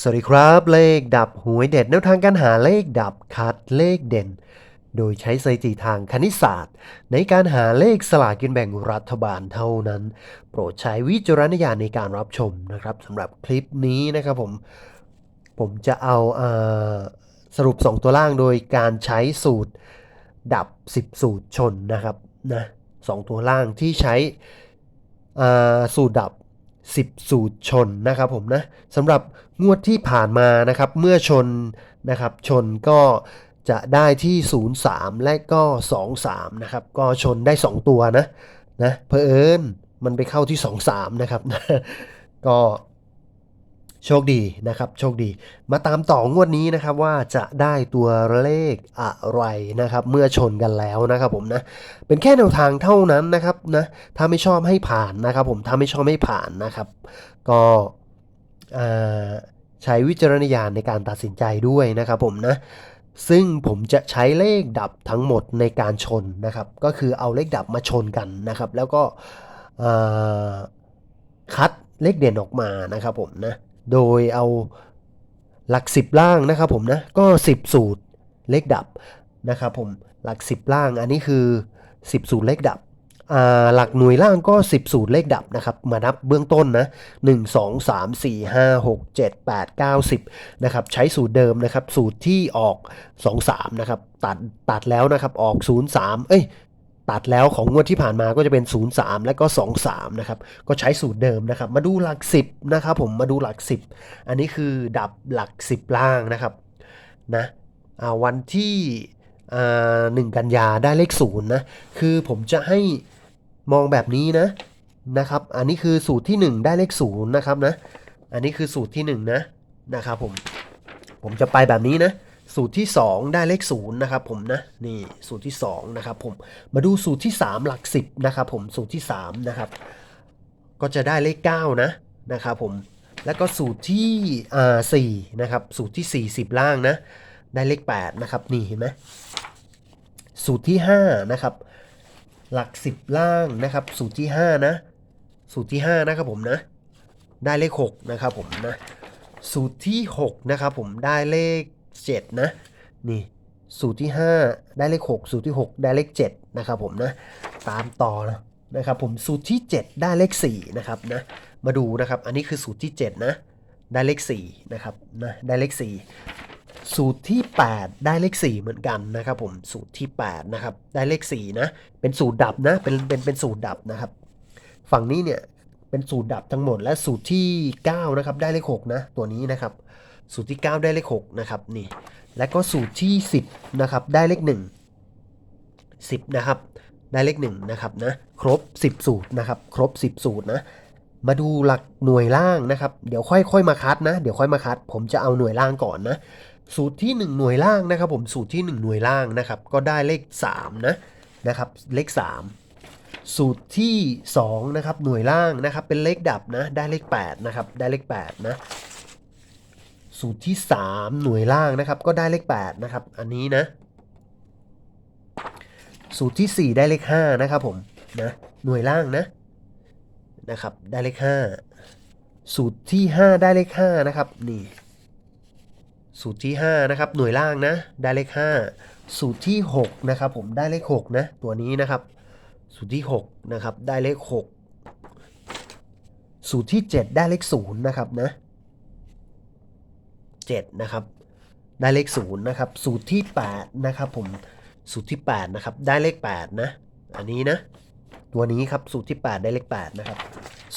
สวัสดีครับ เลขดับหวยเด็ดแนวทางการหาเลขดับคัดเลขเด่น โดยใช้สถิติทางคณิตศาสตร์ ในการหาเลขสลากกินแบ่งรัฐบาลเท่านั้น โปรดใช้วิจารณญาณในการรับชมนะครับสำหรับคลิปนี้นะครับผม ผมจะเอาอาสรุป 2 ตัวล่างโดยการใช้สูตรดับ 10 สูตรชนนะครับนะสองตัวล่างที่ใช้สูตรดับ 10 สูตรชนนะครับผมนะสำหรับงวดที่ผ่านมานะครับเมื่อชนนะครับชนก็จะได้ที่ 03 และก็ 23 นะครับ ก็ชนได้ 2 ตัวนะนะเพอเอิญมันไปเข้าที่ 23 นะครับ ก็ โชคดีนะครับ โชคดี มาตามต่องวดนี้นะครับว่าจะได้ตัวเลขอะไรนะครับ เมื่อชนกันแล้วนะครับผมนะ เป็นแค่แนวทางเท่านั้นนะครับนะ ถ้าไม่ชอบให้ผ่านนะครับผมถ้าไม่ชอบไม่ผ่านนะครับ ก็ใช้วิจารณญาณในการตัดสินใจด้วยนะครับผมนะซึ่งผมจะใช้เลขดับทั้งหมดในการชนนะครับ ก็คือเอาเลขดับมาชนกันนะครับ แล้วก็คัดเลขเด่นออกมานะครับผมนะ โดยเอาหลัก 10 ล่างนะครับผมนะ ก็ 10 สูตรเลขดับนะครับผมหลัก 10 ล่างอันนี้คือ 10 สูตรเลขดับหลักหน่วยล่างก็ 10 สูตรเลขดับนะครับมานับเบื้องต้นนะ 1 2 3 4 5 6 7 8 9 10นะครับใช้สูตรเดิมนะครับสูตรที่ออก 2 3นะครับตัดตัดแล้วนะครับออก 0 3 เอ้ย ตัดแล้วของงวดที่ผ่านมาก็จะเป็น 0 3 และก็ 2 3 นะครับ ก็ใช้สูตรเดิมนะครับ มาดูหลัก 10 นะครับผมมาดูหลัก 10 อันนี้คือดับหลัก 10 ล่างนะครับนะอ่าวันที่อ่าหนึ่งกันยาได้เลขศูนย์นะ คือผมจะให้มองแบบนี้นะนะครับ อันนี้คือสูตรที่ 1 ได้เลขศูนย์นะครับนะ อันนี้คือสูตรที่ 1 นะนะครับผม ผมจะไปแบบนี้นะ สูตรที่ 2 ได้เลขศูนย์นะครับผมนะนี่สูตรที่2นะครับผมมาดูสูตรที่ 3 หลัก 10นะครับผมสูตรที่3นะครับก็จะได้เลข9นะนะครับผมแล้วก็สูตรที่อ่า4นะครับสูตรที่ 40 ล่างนะได้เลข8นะครับนี่เห็นไหมสูตรที่5นะครับหลัก 10 ล่างนะครับสูตรที่ 5 นะ สูตรที่ 5 นะครับผมนะได้เลข 6 นะครับผมนะสูตรที่ 6 นะครับผมได้เลข 7 นะ นี่ สูตรที่ 5 ได้เลข 6 สูตรที่ 6 ได้เลข 7 นะครับผมนะ ตามต่อนะนะครับผมสูตรที่ 7 ได้เลข 4 นะครับนะ มาดูนะครับ อันนี้คือสูตรที่ 7 นะ ได้เลข 4 นะครับนะ ได้เลข 4สูตรที่ 8 ได้เลข 4 เหมือนกันนะครับผมสูตรที่ 8 นะครับ ได้เลข 4 นะ เป็นสูตรดับนะเป็นเป็นเป็นสูตรดับนะครับ ฝั่งนี้เนี่ยเป็นสูตรดับทั้งหมดและสูตรที่ 9 นะครับ ได้เลข 6 นะ ตัวนี้นะครับ สูตรที่ 9 ได้เลข6นะครับนี่และก็สูตรที่ 10นะครับได้เลข 1 10นะครับได้เลข1นะครับนะครบ 10 สูตรนะครับครบ 10 สูตรนะมาดูหลักหน่วยล่างนะครับเดี๋ยวค่อยค่อยมาคัดนะเดี๋ยวค่อยมาคัด ผมจะเอาหน่วยล่างก่อนนะสูตรที่ 1 หน่วยล่างนะครับ ผมสูตรที่ 1 หน่วยล่างนะครับก็ได้เลข3นะนะครับเลข 3 สูตรที่2นะครับหน่วยล่างนะครับเป็นเลขดับนะได้เลข8นะครับได้เลข8นะ สูตรที่ 3 หน่วยล่างนะครับ ก็ได้เลข 8 นะครับ อันนี้นะ สูตรที่ 4 ได้เลข 5 นะครับผมนะหน่วยล่างนะนะครับ ได้เลข 5 สูตรที่ 5 ได้เลข 5 นะครับ นี่ สูตรที่ 5 นะครับ หน่วยล่างนะ ได้เลข 5 สูตรที่ 6 นะครับ ผมได้เลข 6 นะ ตัวนี้นะครับ สูตรที่ 6 นะครับ ได้เลข 6 สูตรที่ 7 ได้เลข 0 นะครับนะ 7 นะครับ ได้เลข 0 นะครับ สูตรที่ 8 นะครับผม สูตรที่ 8 นะครับ ได้เลข 8 นะ อันนี้นะ ตัวนี้ครับ สูตรที่ 8 ได้เลข 8 นะครับ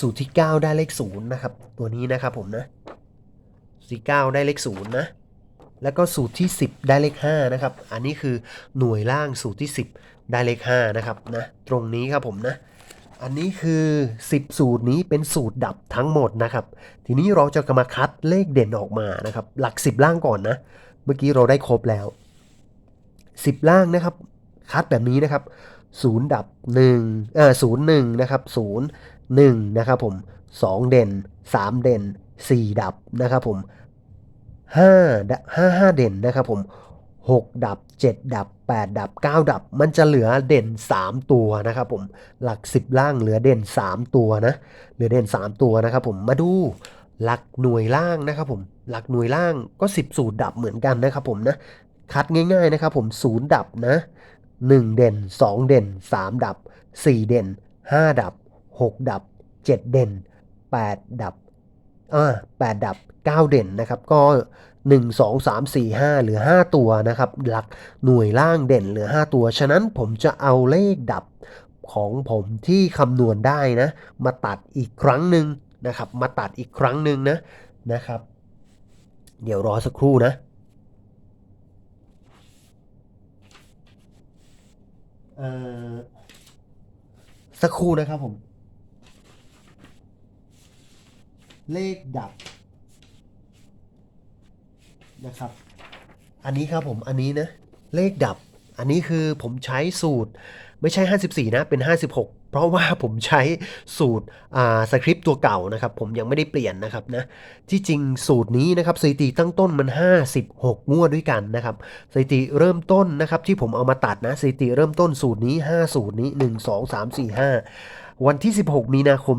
สูตรที่ 9 ได้เลข 0 นะครับ ตัวนี้นะครับผมนะสูตรที่9ได้เลข 0 นะ แล้วก็สูตรที่ 10 ได้เลข 5 นะครับ อันนี้คือหน่วยล่างสูตรที่ 10 ได้เลข 5 นะครับนะ ตรงนี้ครับผมนะ อันนี้คือ 10 สูตรนี้เป็นสูตรดับทั้งหมดนะครับ ทีนี้เราจะมาคัดเลขเด่นออกมานะครับ หลัก 10 ล่างก่อนนะ เมื่อกี้เราได้ครบแล้ว 10 ล่างนะครับ คัดแบบนี้นะครับ0ดับ1เอ่อ0 1นย์หนะครับ0 1นย์หนะครับผม2เด่น3เด่น4ดับนะครับผม5ดับ5 5เด่นนะครับผม 6 ดับ 7 ดับ 8 ดับ 9 ดับ มันจะเหลือเด่น 3 ตัวนะครับผมหลัก 10 ล่างเหลือเด่น 3 ตัวนะเหลือเด่น 3 ตัวนะครับผมมาดูหลักหน่วยล่างนะครับผมหลักหน่วยล่างก็ 10 สูตรดับเหมือนกันนะครับผมนะคัดง่ายๆนะครับผมศูนย์ดับนะ 1 เด่น 2 เด่น 3 ดับ 4 เด่น 5 ดับ 6 ดับ 7 เด่น 8 ดับอ่า8ดับ 9 เด่นนะครับก็ 1 2 3 4 5เหลือ 5 ตัวนะครับ หลักหน่วยล่างเด่นเหลือ 5 ตัว ฉะนั้นผมจะเอาเลขดับของผมที่คำนวณได้นะ มาตัดอีกครั้งหนึ่งนะครับ มาตัดอีกครั้งหนึ่งนะนะครับ เดี๋ยวรอสักครู่นะเออสักครู่นะครับผม เลขดับ นะครับ อันนี้ครับผมอันนี้นะเลขดับ อันนี้คือผมใช้สูตรไม่ใช่ 54 นะเป็น 56 เพราะว่าผมใช้สูตรอ่าสคริปต์ตัวเก่านะครับ ผมยังไม่ได้เปลี่ยนนะครับนะที่จริงสูตรนี้นะครับสถิติตั้งต้นมัน 56 งวดด้วยกันนะครับสถิติเริ่มต้นนะครับที่ผมเอามาตัดนะสถิติเริ่มต้นสูตรนี้5สูตรนี้ 1 2 3 4 5วันที่ 16 มีนาคม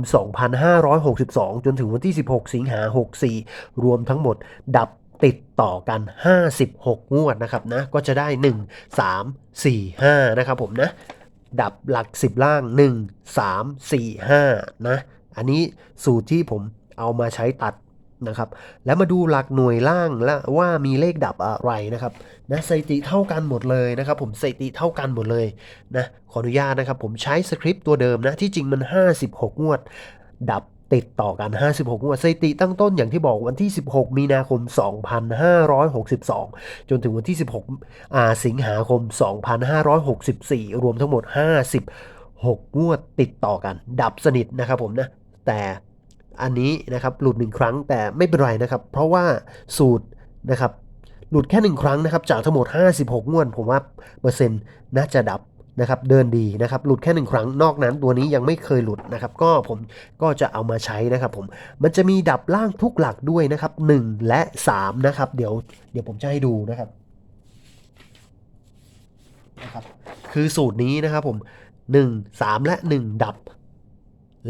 2562 จนถึงวันที่ 16 สิงหา 64 รวมทั้งหมดดับ ติดต่อกัน 56 งวดนะครับนะ ก็จะได้ 1 3 4 5 นะครับผมนะ ดับหลัก 10 ล่าง 1 3 4 5 นะ อันนี้สูตรที่ผมเอามาใช้ตัดนะครับ แล้วมาดูหลักหน่วยล่างและว่ามีเลขดับอะไรนะครับนะสถิติเท่ากันหมดเลยนะครับผมสถิติเท่ากันหมดเลยนะขออนุญาตนะครับผมใช้สคริปต์ตัวเดิมนะที่จริงมัน 56 งวด ดับ ติดต่อกัน 56 งวดสถิติตั้งต้นอย่างที่บอกวันที่ 16 มีนาคม 2562 จนถึงวันที่ 16อ่าสิงหาคม 2564 รวมทั้งหมด 56 งวดติดต่อกัน ดับสนิทนะครับผมนะ แต่อันนี้นะครับหลุดหนึ่งครั้งแต่ไม่เป็นไรนะครับ เพราะว่าสูตรนะครับหลุดแค่หนึ่งครั้งนะครับจากทั้งหมด 56 งวดผมว่าเปอร์เซ็นต์น่าจะดับ นะครับเดินดีนะครับหลุดแค่หนึ่งครั้งนอกนั้นตัวนี้ยังไม่เคยหลุดนะครับก็ผมก็จะเอามาใช้นะครับผมมันจะมีดับล่างทุกหลักด้วยนะครับ 1 และ 3 นะครับ เดี๋ยวเดี๋ยวผมจะให้ดูนะครับนะครับคือสูตรนี้นะครับผม 1 3 และ 1 ดับ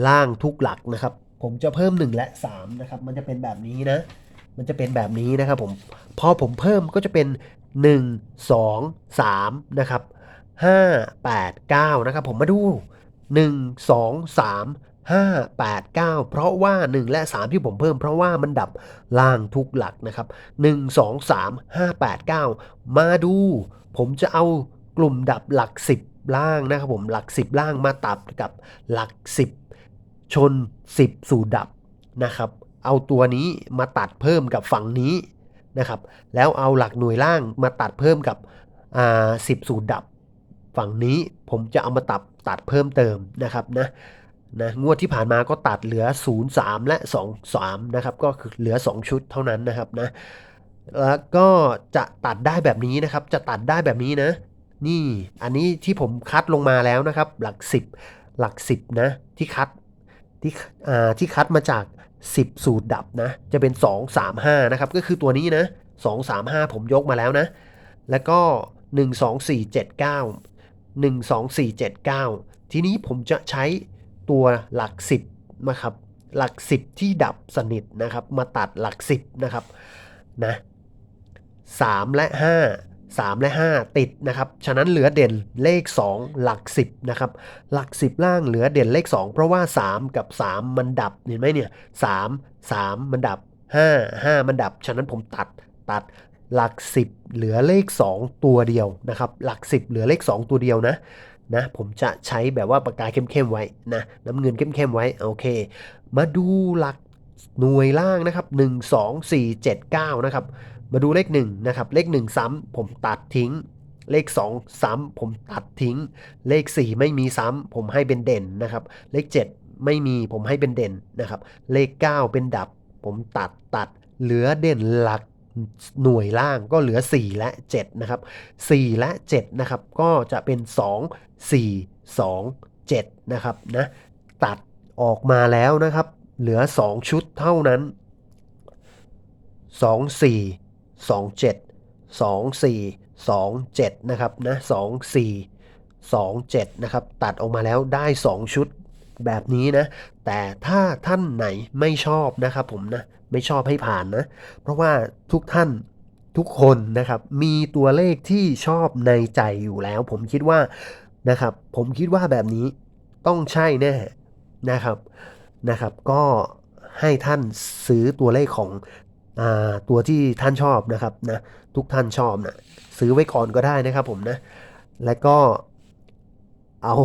ล่างทุกหลักนะครับ ผมจะเพิ่ม 1 และ3นะครับมันจะเป็นแบบนี้นะ มันจะเป็นแบบนี้นะครับผมพอผมเพิ่มก็จะเป็น 1 2 3นะครับ 5 8 9 นะครับผมมาดู 1 2 3 5 8 9 เพราะว่า 1 และ 3 ที่ผมเพิ่ม เพราะว่ามันดับล่างทุกหลักนะครับ 1 2 3 5 8 9 มาดู ผมจะเอากลุ่มดับหลัก 10 ล่างนะครับผมหลัก 10 ล่างมาตัดกับหลัก 10 ชน 10 สู่ดับนะครับ เอาตัวนี้มาตัดเพิ่มกับฝั่งนี้นะครับ แล้วเอาหลักหน่วยล่างมาตัดเพิ่มกับอ่า10สู่ดับ ฝั่งนี้ผมจะเอามาตัดตัดเพิ่มเติมนะครับนะนะงวดที่ผ่านมาก็ตัดเหลือ 0 3 และ 2 3นะครับก็คือเหลือ 2 ชุดเท่านั้นนะครับนะแล้วก็จะตัดได้แบบนี้นะครับ จะตัดได้แบบนี้นะ นี่อันนี้ที่ผมคัดลงมาแล้วนะครับ หลัก 10 หลัก 10 นะ ที่คัดที่อ่าที่คัดมาจาก 10 สูตรดับนะ จะเป็น 2 3 5 นะครับ ก็คือตัวนี้นะ 2 3 5 ผมยกมาแล้วนะ แล้วก็ 1 2 4 7 9 1 2 4 7 9 ทีนี้ผมจะใช้ตัวหลัก 10นะครับ หลัก 10 ที่ดับสนิทนะครับ มาตัดหลัก 10นะครับนะ3และ 5 3 และ 5 ติดนะครับ ฉะนั้นเหลือเด่นเลข 2 หลัก 10นะครับ หลัก 10 ล่างเหลือเด่นเลข 2 เพราะว่า 3 กับ 3 มันดับ เห็นไหมเนี่ย3 3 มันดับ 5 5 มันดับ ฉะนั้นผมตัดตัด หลัก 10 เหลือเลข 2 ตัวเดียวนะครับ หลัก 10 เหลือเลข 2 ตัวเดียวนะนะ ผมจะใช้แบบว่าปากกาเข้มๆไว้นะน้ำเงินเข้มๆไว้โอเค มาดูหลักหน่วยล่างนะครับ 1 2 4 7 9 นะครับ มาดูเลข 1 นะครับ เลข 1 ซ้ำผมตัดทิ้ง เลข 2 ซ้ำผมตัดทิ้ง เลข 4 ไม่มีซ้ำผมให้เป็นเด่นนะครับ เลข 7 ไม่มีผมให้เป็นเด่นนะครับ เลข 9 เป็นดับ ผมตัดตัด เหลือเด่นหลัก หน่วยล่างก็เหลือ 4 และ 7 นะครับ 4 และ 7 นะครับ ก็จะเป็น 2 4 2 7 นะครับนะตัดออกมาแล้วนะครับ เหลือ 2 ชุดเท่านั้น 2 4 2 7 2 4 2 7 นะครับนะ 2 4 2 7 นะครับ ตัดออกมาแล้วได้ 2 ชุด แบบนี้นะ แต่ถ้าท่านไหนไม่ชอบนะครับผมนะ ไม่ชอบให้ผ่านนะ เพราะว่าทุกท่านทุกคนนะครับ มีตัวเลขที่ชอบในใจอยู่แล้ว ผมคิดว่านะครับ ผมคิดว่าแบบนี้ต้องใช่แน่นะครับนะครับ ก็ให้ท่านซื้อตัวเลขของอตัวที่ท่านชอบนะครับนะทุกท่านชอบนะซื้อไว้ก่อนก็ได้นะครับผมนะ และก็เอา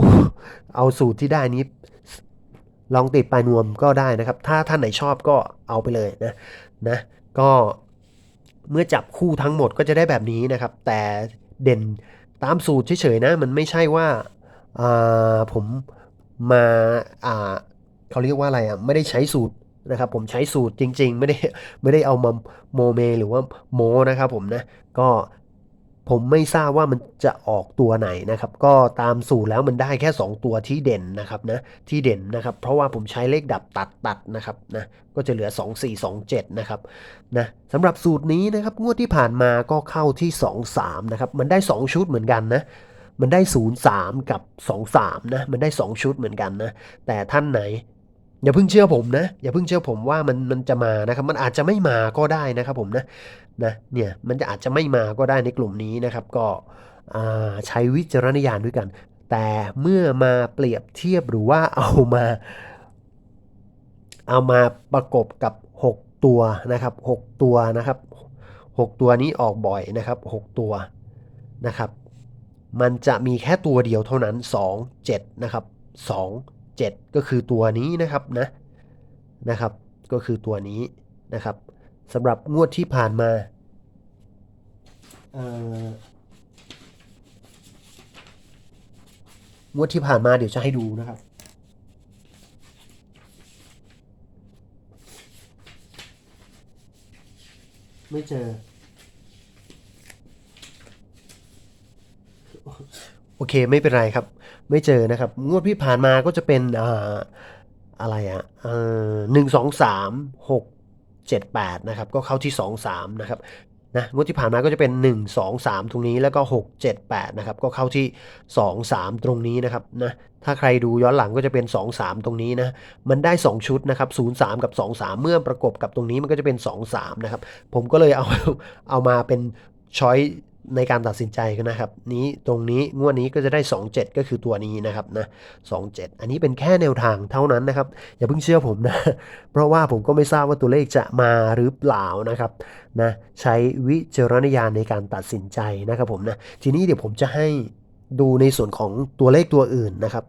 เอาสูตรที่ได้นี้ ลองติดปลายนวมก็ได้นะครับ ถ้าท่านไหนชอบก็เอาไปเลยนะนะก็เมื่อจับคู่ทั้งหมดก็จะได้แบบนี้นะครับ แต่เด่นตามสูตรเฉยๆนะมันไม่ใช่ว่าอ่าผมมาอ่าเขาเรียกว่าอะไรอะไม่ได้ใช้สูตรนะครับผมใช้สูตรจริง ๆ ไม่ได้ไม่ได้เอามาโมเมหรือว่าโมนะครับผมนะก็ ผมไม่ทราบว่ามันจะออกตัวไหนนะครับ ก็ตามสูตรแล้วมันได้แค่ 2 ตัวที่เด่นนะครับนะที่เด่นนะครับ เพราะว่าผมใช้เลขดับตัดตัดนะครับนะก็จะเหลือ 2 4 2 7 นะครับนะสำหรับสูตรนี้นะครับงวดที่ผ่านมาก็เข้าที่ 2 3 นะครับ มันได้ 2 ชุดเหมือนกันนะมันได้ 0 3 กับ 2 3 นะ มันได้ 2 ชุดเหมือนกันนะ แต่ท่านไหน อย่าเพิ่งเชื่อผมนะ อย่าเพิ่งเชื่อผมว่ามันมันจะมานะครับ มันอาจจะไม่มาก็ได้นะครับผมนะนะเนี่ยมันจะอาจจะไม่มาก็ได้ในกลุ่มนี้นะครับ ก็ใช้วิจารณญาณด้วยกัน แต่เมื่อมาเปรียบเทียบหรือว่าเอามา เอามาประกบกับ 6 ตัวนะครับ 6 ตัวนะครับ 6 ตัวนี้ออกบ่อยนะครับ 6 ตัวนะครับ มันจะมีแค่ตัวเดียวเท่านั้น 2 7 นะครับ 2 7 ก็คือตัวนี้นะครับนะนะครับ ก็คือตัวนี้นะครับสำหรับงวดที่ผ่านมาเอ่องวดที่ผ่านมาเดี๋ยวจะให้ดูนะครับ ไม่เจอ โอเคไม่เป็นไรครับ ไม่เจอนะครับ งวดที่ผ่านมาก็จะเป็นอ่าอะไรอะหนึ่งสองสามหกเจ็ดแปดนะครับ ก็เข้าที่สองสามนะครับนะงวดที่ผ่านมาก็จะเป็นหนึ่งสองสามตรงนี้แล้วก็หกเจ็ดแปดนะครับ ก็เข้าที่สองสามตรงนี้นะครับนะถ้าใครดูย้อนหลังก็จะเป็นสองสามตรงนี้นะมันได้ 2 ชุดนะครับ0 3 กับ 2 3 เมื่อประกบกับตรงนี้มันก็จะเป็น 2 3 นะครับ ผมก็เลยเอาเอามาเป็นช้อย ในการตัดสินใจกันนะครับ นี้ตรงนี้งวดนี้ก็จะได้ 2 7 ก็คือตัวนี้นะครับนะ2 7 อันนี้เป็นแค่แนวทางเท่านั้นนะครับ อย่าเพิ่งเชื่อผมนะ เพราะว่าผมก็ไม่ทราบว่าตัวเลขจะมาหรือเปล่านะครับนะใช้วิจารณญาณในการตัดสินใจนะครับผมนะทีนี้เดี๋ยวผมจะให้ดูในส่วนของตัวเลขตัวอื่นนะครับ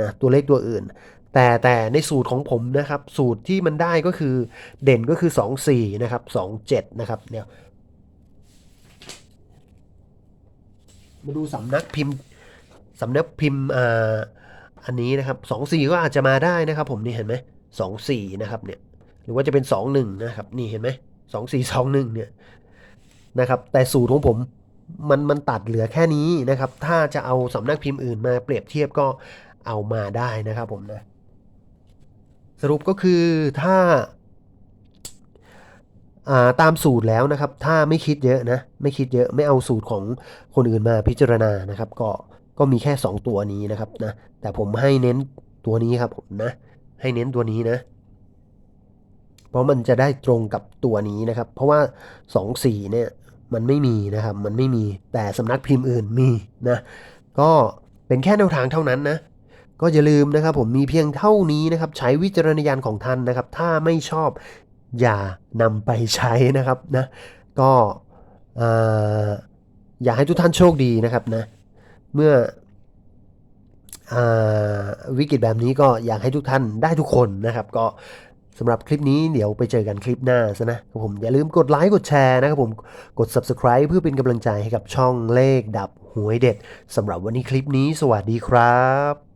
นะตัวเลขตัวอื่น แต่แต่ในสูตรของผมนะครับ สูตรที่มันได้ก็คือเด่นก็คือ 2 4นะครับ2 7นะครับเนี่ย มาดูสำนักพิมพ์สำนักพิมพ์อ่าอันนี้นะครับ2 4ก็อาจจะมาได้นะครับ ผมนี่เห็นไหม2 4นะครับเนี่ยหรือว่าจะเป็น2 1นะครับนี่เห็นไหม2 4 2 1เนี่ยนะครับแต่สูตรของผมมันมันตัดเหลือแค่นี้นะครับ ถ้าจะเอาสำนักพิมพ์อื่นมาเปรียบเทียบก็เอามาได้นะครับผมนะสรุปก็คือถ้า ตามสูตรแล้วนะครับ ถ้าไม่คิดเยอะนะ ไม่คิดเยอะไม่เอาสูตรของคนอื่นมาพิจารณานะครับ ก็ก็มีแค่ 2 ตัวนี้นะครับนะแต่ผมให้เน้นตัวนี้ครับผมนะ ให้เน้นตัวนี้นะ เพราะมันจะได้ตรงกับตัวนี้นะครับ เพราะว่า2 4เนี่ยมันไม่มีนะครับ มันไม่มีแต่สำนักพิมพ์อื่นมีนะ ก็เป็นแค่แนวทางเท่านั้นนะ ก็อย่าลืมนะครับ ผมมีเพียงเท่านี้นะครับ ใช้วิจารณญาณของท่านนะครับ ถ้าไม่ชอบ อย่านำไปใช้นะครับนะก็เอ่ออยากให้ทุกท่านโชคดีนะครับนะเมื่ออวิกฤตแบบนี้ก็อยากให้ทุกท่านได้ทุกคนนะครับ ก็สำหรับคลิปนี้เดี๋ยวไปเจอกันคลิปหน้าซะนะครับผมอย่าลืมกดไลค์กดแชร์นะครับผมกด subscribe เพื่อเป็นกำลังใจให้กับช่องเลขดับหวยเด็ดสำหรับวันนี้คลิปนี้สวัสดีครับ